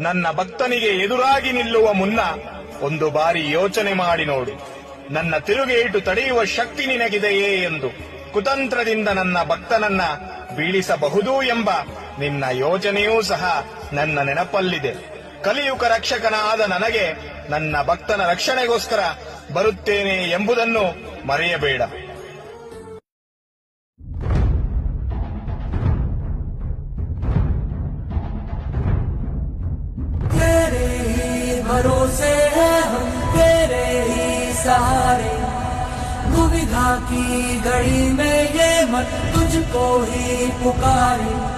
ನನ್ನ ಭಕ್ತನಿಗೆ ಎದುರಾಗಿ ನಿಲ್ಲುವ ಮುನ್ನ ಒಂದು ಬಾರಿ ಯೋಚನೆ ಮಾಡಿ ನೋಡು. ನನ್ನ ತಿರುಗೇಟು ತಡೆಯುವ ಶಕ್ತಿ ನಿನಗಿದೆಯೇ ಎಂದು ಕುತಂತ್ರದಿಂದ ನನ್ನ ಭಕ್ತನನ್ನ ಬೀಳಿಸಬಹುದು ಎಂಬ ನಿನ್ನ ಯೋಚನೆಯೂ ಸಹ ನನ್ನ ನೆನಪಲ್ಲಿದೆ. ಕಲಿಯುಗ ರಕ್ಷಕನಾದ ನನಗೆ ನನ್ನ ಭಕ್ತನ ರಕ್ಷಣೆಗೋಸ್ಕರ ಬರುತ್ತೇನೆ ಎಂಬುದನ್ನು ಮರೆಯಬೇಡ. भरोसे है हम तेरे ही सहारे। दुविधा की घड़ी में ये मत तुझको ही पुकारे।